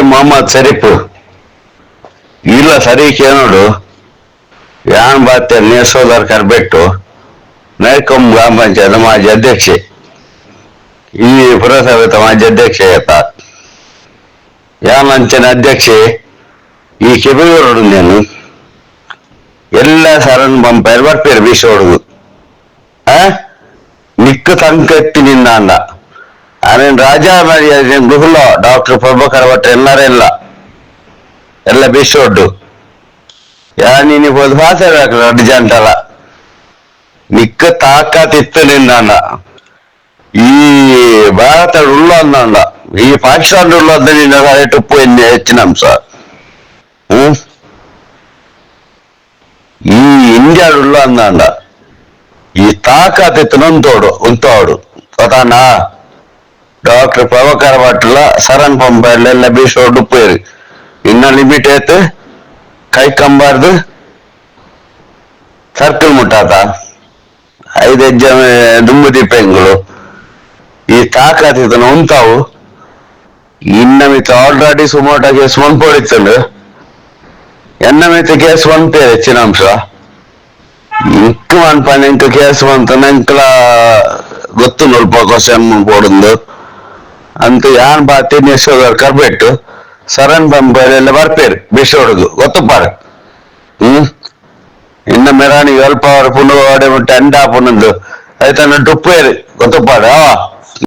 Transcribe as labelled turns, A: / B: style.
A: ಮೊಹಮ್ಮದ್ ಶರೀಫ್. ಇಲ್ಲ ಸರಿ ಕೇಳೋಡು ಯಾನ್ ಬಾತೆ ನೇಸೋದರ್ ಕರ್ಬಿಟ್ಟು, ನೈಕೊಂ ಗ್ರಾಮ ಪಂಚಾಯತ್ ಮಾಜಿ ಅಧ್ಯಕ್ಷೆ. ಈ ಪುರಸಭೆ ಮಾಜಿ ಅಧ್ಯಕ್ಷೆ ಆತ ಯಾ ಅಂಚನ ಅಧ್ಯಕ್ಷೆ? ಈ ಕೆಬಿಗೂರು నేను ಎಲ್ಲ ಸರನ್ ಬಂಪೈರ್ ಬರ್ಪೇರು ಬೀಸೋಡುದು. ಆ? ನಿಕ್ಕು ತಂಕ ನಿನ್ನ ಅಂದ. ಆನೇನ್ ರಾಜ ಮರ್ಯಾದೆ ಗುಹುಲ ಡಾಕ್ಟರ್ ಪ್ರಭಾಕರ್ ಭಟ್ ಎಲ್ಲರೆಲ್ಲ ಎಲ್ಲ ಬೀಸ ಹೊಡ್ಡು ಯಾ ನೀನು ಹೋದ್ ಭಾಷೆ ಎರಡು ಜಂಟಲ ನಿಕ್ಕ ತಾಕತ್ತಿತ್ತು ನಿನ್ನ ಈ ಭಾರತ ಉಳ್ಳ ಅಂದ ಈ ಪಾಕಿಸ್ತಾನ ಉಳ್ಳದ ನಿನ್ನ ರೇಟ್ ಉಪ್ಪು ಎಣ್ಣೆ ಹೆಚ್ಚಿನ ಅಂಶ ಹ್ಮ್ ಈ ಇಂಡಿಯಾ ಉಳ್ಳ ಅಂದ ಈ ತಾಕತ್ತಿತ್ತು ನೊಂತೋಡು ಉಂತೋಡು ಗೊತ್ತಾನ ಡಾಕ್ಟರ್ ಪ್ರಭಾಕರ್ ಭಟ್ಲ ಸರಣ್ ಪಂಪಲ್ಲೆಲ್ಲ ಬೀಸೋಡು ಉಪ್ಪೇರಿ ಇನ್ನ ಲಿಮಿಟ್ ಏತ್ ಕೈ ಕಂಬಾರ್ದು ಸರ್ಕಲ್ ಮುಟ್ಟಾತ ಐದು ಹೆಜ್ಜೆ ದುಂಬು ದೀಪಂಗಳು ಈ ತಾಕತ್ತಿತ್ತು ಉಂತಾವು ಇನ್ನ ಮಿತ್ತ ಆಲ್ರೆಡಿ ಸುಮೋಟ ಕೇಸ್ ಮನ್ಪೊಡಿತ್ತಂಡು ಎನ್ನ ಮಿತ್ತ ಕೇಸ್ ಮನ್ಪೇರು ಹೆಚ್ಚಿನ ಅಂಶ ಇಂಕ್ ಮನ್ಪನೆ ಇಂಕ ಕೇಸ್ ಬಂತ ನಂಕಲ ಗೊತ್ತು ನಲ್ಪ ಕ್ವಶನ್ ಪೋಡುಂದು ಅಂತ ಯಾನ್ ಬಾತಿನ ನೆಸೋದರ್ ಕರ್ಬಿಟ್ಟು ಸರಣ್ ಬಂಬಲೆಲ್ಲ ಬರ್ಪೇರು ಹೊಡೆದು ಗೊತ್ತಪ್ಪಾರ ಹ್ಮ್? ಇನ್ನ ಮೆರಾಣಿ ಅಲ್ಪ ಅವ್ರ ಪುನಃ ಅಂಡ ಪುನಂದು ಆಯ್ತಾನ ಡುಪ್ಪೇರು ಗೊತ್ತುಪಾರ